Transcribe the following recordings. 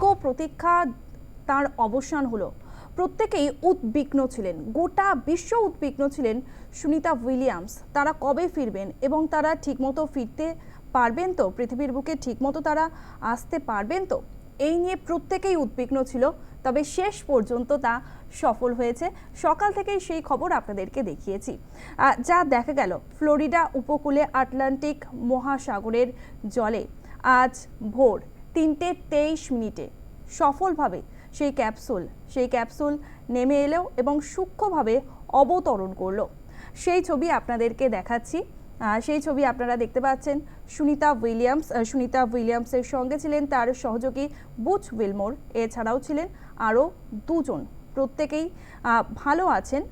দীর্ঘ প্রতীক্ষা তার অবসান হলো। প্রত্যেকেই উদ্বিগ্ন ছিলেন। গোটা বিশ্ব উদ্বিগ্ন ছিলেন সুনিতা উইলিয়ামস। তারা কবে ফিরবেন এবং তারা ঠিকমতো ফিরতে পারবেন তো? পৃথিবীর বুকে ঠিকমতো তারা আসতে পারবেন তো? এই নিয়ে প্রত্যেকেই উদ্বিগ্ন ছিল, তবে শেষ পর্যন্ত তা সফল হয়েছে। সকাল থেকেই সেই খবর আপনাদেরকে দেখিয়েছি। যা দেখা গেল, ফ্লোরিডা উপকূলে আটলান্টিক মহাসাগরের জলে। আজ ভোর তিনটে তেইশ মিনিটে সফলভাবে সেই ক্যাপসুল সেই ক্যাপসুল নেমে এলো এবং সূক্ষ্মভাবে অবতরণ করল। সেই ছবি আপনাদেরকে দেখাচ্ছি। সেই ছবি আপনারা দেখতে পাচ্ছেন। সুনিতা উইলিয়ামস সুনিতা উইলিয়ামসের সঙ্গে ছিলেন তার সহযোগী বুচ উইলমোর। এছাড়াও ছিলেন আরও দুজন। প্রত্যেকেই ভালো আছেন।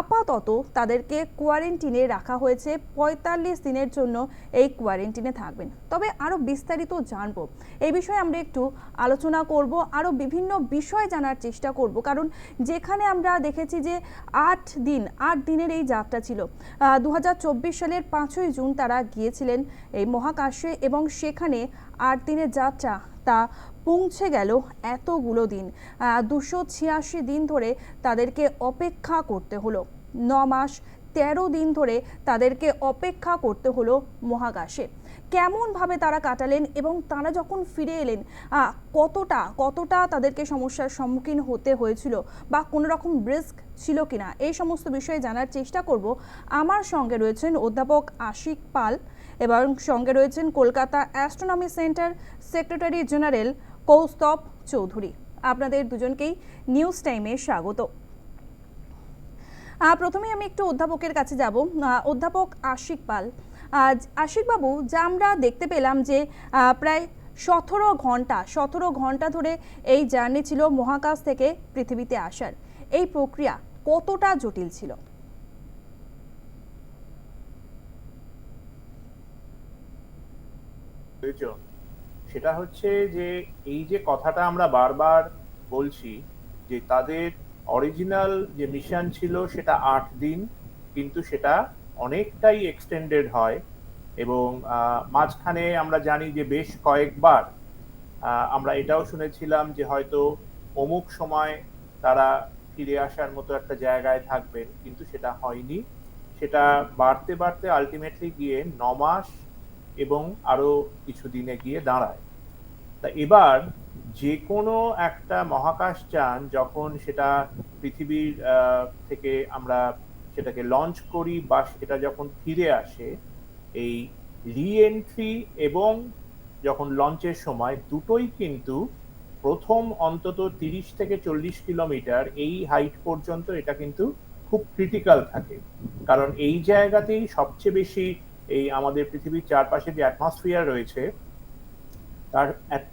আপাতত তাদেরকে কোয়ারেন্টিনে রাখা হয়েছে। পঁয়তাল্লিশ দিনের জন্য এই কোয়ারেন্টিনে থাকবেন। তবে আরও বিস্তারিত জানব। এই বিষয়ে আমরা একটু আলোচনা করব আরও বিভিন্ন বিষয় জানার চেষ্টা করব। কারণ যেখানে আমরা দেখেছি যে আট দিন, আট দিনের এই যাত্রা ছিল। দু হাজার চব্বিশ সালের পাঁচই জুন তারা গিয়েছিলেন এই মহাকাশে এবং সেখানে আট দিনের যাত্রা তা পৌঁছে গেল এতগুলো দিন। দুশো ছিয়াশি দিন ধরে তাদেরকে অপেক্ষা করতে হলো। ন মাস, তেরো দিন ধরে তাদেরকে অপেক্ষা করতে হলো মহাকাশে। কেমনভাবে তারা কাটালেন এবং তারা যখন ফিরে এলেন কতটা কতটা তাদেরকে সমস্যার সম্মুখীন হতে হয়েছিল বা কোনো রকম রিস্ক ছিল কিনা, এই সমস্ত বিষয়ে জানার চেষ্টা করব। আমার সঙ্গে রয়েছেন অধ্যাপক আশিক পাল এবং সঙ্গে রয়েছেন Kolkata astronomy centre secretary general Kaustav Chowdhury. আপনাদের দুজনকেই নিউজ টাইমে স্বাগত। আহ, প্রথমেই আমি একটু অধ্যাপকের কাছে যাব। অধ্যাপক আশিক পাল। আজ আশিকবাবু যা আমরা দেখতে পেলাম যে প্রায় সতেরো ঘণ্টা সতেরো ঘণ্টা ধরে এই জার্নি ছিল মহাকাশ থেকে পৃথিবীতে আসার। এই প্রক্রিয়া কতটা জটিল ছিল? প্রয়োজন। সেটা হচ্ছে যে, এই যে কথাটা আমরা বারবার বলছি যে, তাদের অরিজিনাল যে মিশন ছিল সেটা আট দিন, কিন্তু সেটা অনেকটাই এক্সটেন্ডেড হয় এবং মাঝখানে আমরা জানি যে বেশ কয়েকবার আমরা এটাও শুনেছিলাম যে হয়তো অমুক সময় তারা ফিরে আসার মতো একটা জায়গায় থাকবেন, কিন্তু সেটা হয়নি। সেটা বাড়তে বাড়তে আলটিমেটলি গিয়ে ন মাস এবং আরও কিছু দিনে গিয়ে দাঁড়ায়। তা এবার যে কোনো একটা মহাকাশ যান যখন সেটা পৃথিবীর থেকে আমরা সেটাকে লঞ্চ করি বা সেটা যখন ফিরে আসে, এই রিএন্ট্রি এবং যখন লঞ্চের সময় দুটোই কিন্তু প্রথম অন্তত তিরিশ থেকে চল্লিশ কিলোমিটার এই হাইট পর্যন্ত এটা কিন্তু খুব ক্রিটিক্যাল থাকে। কারণ এই জায়গাতেই সবচেয়ে বেশি এই আমাদের পৃথিবীর চারপাশে যে অ্যাটমসফিয়ার রয়েছে, তার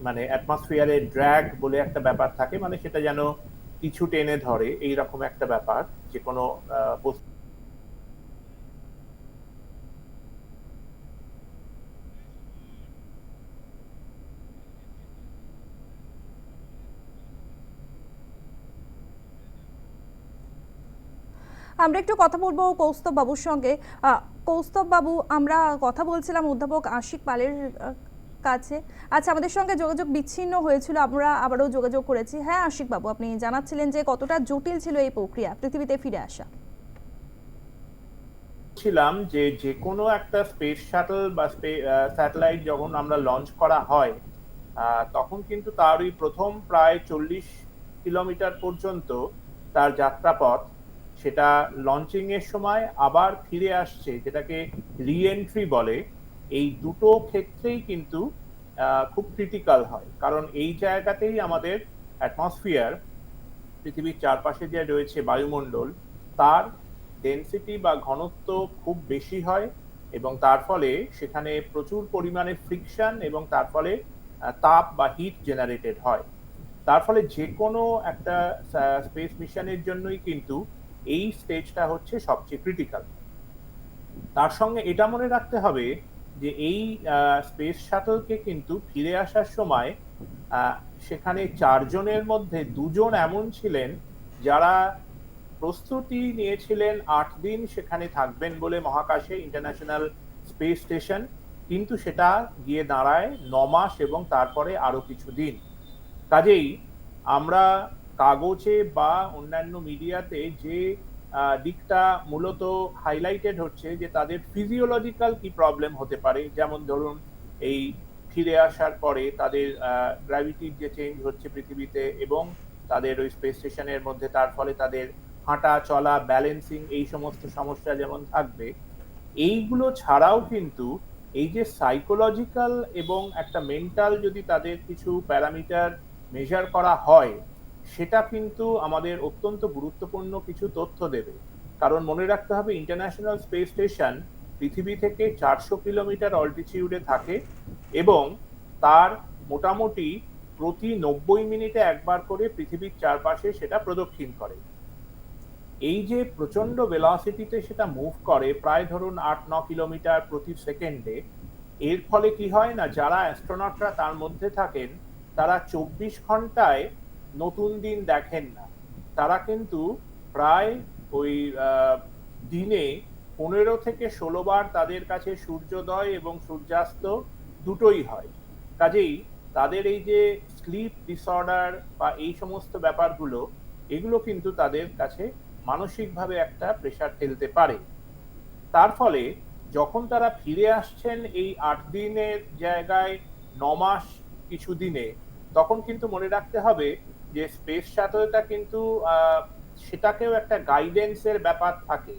মানে অ্যাটমসফিয়ারে ড্র্যাগ বলে একটা ব্যাপার থাকে মানে সেটা যেন কিছু টেনে ধরে এই রকম একটা ব্যাপার যে কোনো আমরা একটু কথা বলব কৌস্তব বাবুর সঙ্গে। কৌস্তব বাবু আমরা কথা বলছিলাম অধ্যাপক আশিক পালের কাছে। আচ্ছা আমাদের সঙ্গে যোগাযোগ বিচ্ছিন্ন হয়েছিল, আমরা আবারও যোগাযোগ করেছি। হ্যাঁ আশিক বাবু আপনি জানাচ্ছিলেন যে কতটা জটিল ছিল এই প্রক্রিয়া, পৃথিবীতে ফিরে আসা। ছিলাম যে যে কোনো একটা স্পেস শাটল বা স্যাটেলাইট যখন আমরা লঞ্চ করা হয় তখন কিন্তু তার ওই প্রথম প্রায় চল্লিশ কিলোমিটার পর্যন্ত তার যাত্রাপথ সেটা লঞ্চিং এর সময় আবার ফিরে আসছে, যেটাকে রিএন্ট্রি বলে। এই দুটো ক্ষেত্রেই কিন্তু খুব ক্রিটিক্যাল হয়। কারণ এই জায়গাতেই আমাদের অ্যাটমসফিয়ার পৃথিবীর চারপাশে যে রয়েছে বায়ুমণ্ডল, তার ডেনসিটি বা ঘনত্ব খুব বেশি হয় এবং তার ফলে সেখানে প্রচুর পরিমাণে ফ্রিকশন এবং তার ফলে তাপ বা হিট জেনারেটেড হয়। তার ফলে যে কোনো একটা স্পেস মিশনের জন্যই কিন্তু এই স্টেজটা হচ্ছে সবচেয়ে ক্রিটিক্যাল তার সঙ্গে এটা মনে রাখতে হবে যে এই স্পেস শাটলকে কিন্তু ফিরে আসার সময় সেখানে চারজনের মধ্যে দুজন এমন ছিলেন যারা প্রস্তুতি নিয়েছিলেন আট দিন সেখানে থাকবেন বলে মহাকাশে ইন্টারন্যাশনাল স্পেস স্টেশন কিন্তু সেটা গিয়ে দাঁড়ায় ন মাস এবং তারপরে আরও কিছু দিন। কাজেই আমরা কাগজে বা অন্যান্য মিডিয়াতে যে দিকটা মূলত হাইলাইটেড হচ্ছে যে তাদের ফিজিওলজিক্যাল কি প্রবলেম হতে পারে। যেমন ধরুন, এই ফিরে আসার পরে তাদের গ্র্যাভিটির যে চেঞ্জ হচ্ছে পৃথিবীতে এবং তাদের ওই স্পেস স্টেশনের মধ্যে, তার ফলে তাদের হাঁটা, চলা ব্যালেন্সিং এই সমস্ত সমস্যা যেমন থাকবে, এইগুলো ছাড়াও কিন্তু এই যে সাইকোলজিক্যাল এবং একটা মেন্টাল যদি তাদের কিছু প্যারামিটার মেজার করা হয় সেটা কিন্তু আমাদের অত্যন্ত গুরুত্বপূর্ণ কিছু তথ্য দেবে। কারণ মনে রাখতে হবে ইন্টারন্যাশনাল স্পেস স্টেশন পৃথিবী থেকে চারশো কিলোমিটার অল্টিটিউডে থাকে এবং তার মোটামুটি প্রতি নব্বই মিনিটে একবার করে পৃথিবীর চারপাশে সেটা প্রদক্ষিণ করে। এই যে প্রচণ্ড ভেলোসিটিতে সেটা মুভ করে, প্রায় ধরুন আট, ন কিলোমিটার প্রতি সেকেন্ডে এর ফলে কি হয় না, যারা অ্যাস্ট্রোনটরা তার মধ্যে থাকেন, তারা চব্বিশ ঘন্টায় নতুন দিন দেখেন না। তারা কিন্তু প্রায় ওই দিনে পনেরো থেকে ষোলো বার তাদের কাছে সূর্যোদয় এবং সূর্যাস্ত দুটোই হয়। কাজেই তাদের এই যে স্লিপ ডিসঅর্ডার বা এই সমস্ত ব্যাপারগুলো, এগুলো কিন্তু তাদের কাছে মানসিকভাবে একটা প্রেশার ঠেলতে পারে। তার ফলে যখন তারা ফিরে আসছেন এই আট দিনের জায়গায়, ন মাস কিছু দিনে, তখন কিন্তু মনে রাখতে হবে যে স্পেস শাটলটা কিন্তু সেটাকেও একটা গাইডেন্সের ব্যাপার থাকে।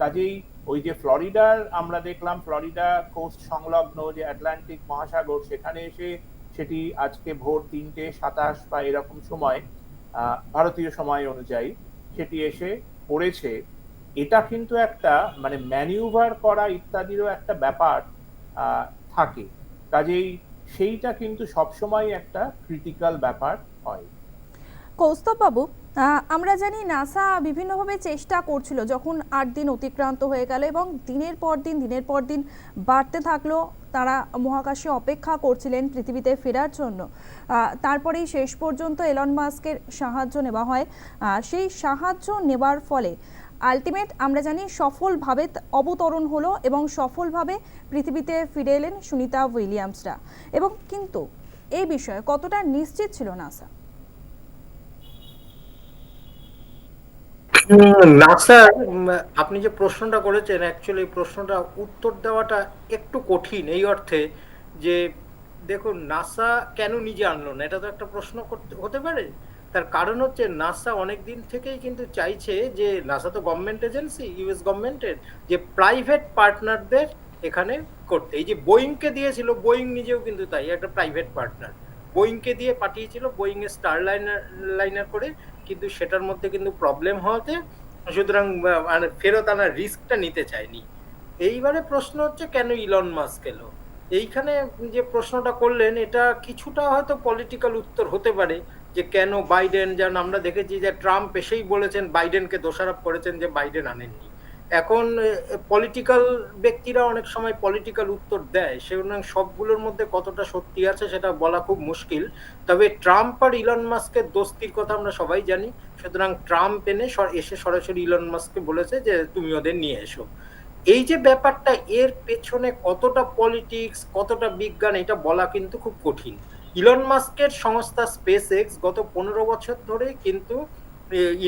কাজেই ওই যে ফ্লোরিডার আমরা দেখলাম, ফ্লোরিডা কোস্ট সংলগ্ন যে আটলান্টিক মহাসাগর, সেখানে এসে সেটি আজকে ভোর তিনটে, সাতাশ বা এরকম সময় ভারতীয় সময় অনুযায়ী সেটি এসে পড়েছে। এটা কিন্তু একটা মানে ম্যানিউভার করা ইত্যাদিরও একটা ব্যাপার থাকে। কাজেই সেইটা কিন্তু সবসময় একটা ক্রিটিক্যাল ব্যাপার হয়। কৌস্তববাবু আমরা জানি নাসা বিভিন্নভাবে চেষ্টা করছিল যখন আট দিন অতিক্রান্ত হয়ে গেল এবং দিনের পর দিন, দিনের পর দিন বাড়তে থাকল। তারা মহাকাশে অপেক্ষা করছিলেন পৃথিবীতে ফেরার জন্য। তারপরেই শেষ পর্যন্ত এলন মাস্কের সাহায্য নেওয়া হয়। সেই সাহায্য নেবার ফলে আলটিমেট আমরা জানি সফলভাবে অবতরণ হলো এবং সফলভাবে পৃথিবীতে ফিরে এলেন সুনিতা উইলিয়ামসরা। এবং কিন্তু এই বিষয়ে কতটা নিশ্চিত ছিল নাসা? নাসা আপনি যে প্রশ্নটা করেছেন অ্যাকচুয়ালি প্রশ্নটা উত্তর দেওয়াটা একটু কঠিন এই অর্থে যে, দেখুন নাসা কেন নিজে আনলো না? এটা তো একটা প্রশ্ন হতে পারে। তার কারণ হচ্ছে নাসা অনেক দিন থেকেই কিন্তু চাইছে যে নাসা তো গভর্নমেন্ট এজেন্সি ইউএস গভর্নমেন্টের যে প্রাইভেট পার্টনারদের এখানে করতে। এই যে বোয়িংকে দিয়েছিল বোয়িং নিজেও কিন্তু তাই, একটা প্রাইভেট পার্টনার বোয়িংকে দিয়ে পাঠিয়েছিল বোয়িং এর স্টার লাইনার লাইনার করে কিন্তু সেটার মধ্যে কিন্তু প্রবলেম হওয়াতে সুতরাং মানে ফেরত আনার রিস্কটা নিতে চায়নি। এইবারে প্রশ্ন হচ্ছে, কেন ইলন মাস্ক এলো? এইখানে যে প্রশ্নটা করলেন, এটা কিছুটা হয়তো পলিটিক্যাল উত্তর হতে পারে, যে কেন বাইডেন যেন আমরা দেখেছি যে ট্রাম্প এসেই বলেছেন বাইডেনকে দোষারোপ করেছেন যে বাইডেন আনেননি। এখন পলিটিক্যাল ব্যক্তিরা অনেক সময় পলিটিক্যাল উত্তর দেয়। সুতরাং সবগুলোর মধ্যে কতটা সত্যি আছে সেটা বলা খুব মুশকিল। তবে ট্রাম্প আর ইলন মাস্কের দোস্তির কথা আমরা সবাই জানি। সুতরাং ট্রাম্প এনে এসে সরাসরি ইলন মাস্ককে বলেছে যে, তুমি ওদের নিয়ে এসো। এই যে ব্যাপারটা, এর পেছনে কতটা পলিটিক্স কতটা বিজ্ঞান, এটা বলা কিন্তু খুব কঠিন। ইলন মাস্কের সংস্থা স্পেস এক্স গত পনেরো বছর ধরে কিন্তু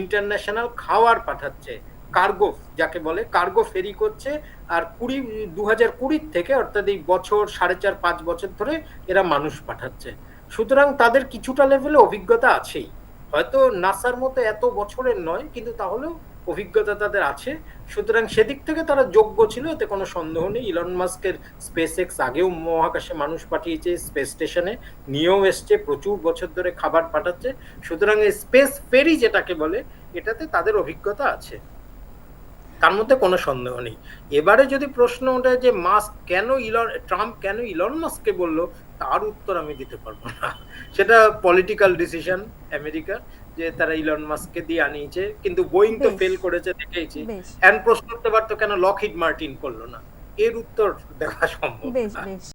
ইন্টারন্যাশনাল খাওয়ার পাঠাচ্ছে। কার্গো, যাকে বলে কার্গো ফেরি করছে। আর কুড়ি দু হাজার কুড়ির থেকে অর্থাৎ এই বছর সাড়ে চার, পাঁচ বছর ধরে এরা মানুষ পাঠাচ্ছে। সুতরাং তাদের কিছুটা লেভেলে অভিজ্ঞতা আছেই। হয়তো নাসার মতো এত বছরের নয়, কিন্তু তাহলেও অভিজ্ঞতা তাদের আছে। সুতরাং সেদিক থেকে তারা যোগ্য ছিল, এতে কোনো সন্দেহ নেই। ইলন মাস্কের স্পেস এক্স আগেও মহাকাশে মানুষ পাঠিয়েছে স্পেস স্টেশনে নিয়েও এসছে, প্রচুর বছর ধরে খাবার পাঠাচ্ছে। সুতরাং স্পেস ফেরি যেটাকে বলে, এটাতে তাদের অভিজ্ঞতা আছে। তার মধ্যে কোনো সন্দেহ নেই। এবারে যদি প্রশ্ন ওঠে যে মাস্ক কেন ইলন ট্রাম্প কেন ইলন মাস্ককে বলল তার উত্তর আমি দিতে পারব না। সেটা পলিটিক্যাল ডিসিশন আমেরিকার যে তারা ইলন মাস্ককে দিয়ে আনিয়েছে কিন্তু বোয়িং তো ফেল করেছে দেখেছি এন্ড প্রশ্ন করতে পারতো কেন লকহিড মার্টিন করল না? এর উত্তর দেখা সম্ভব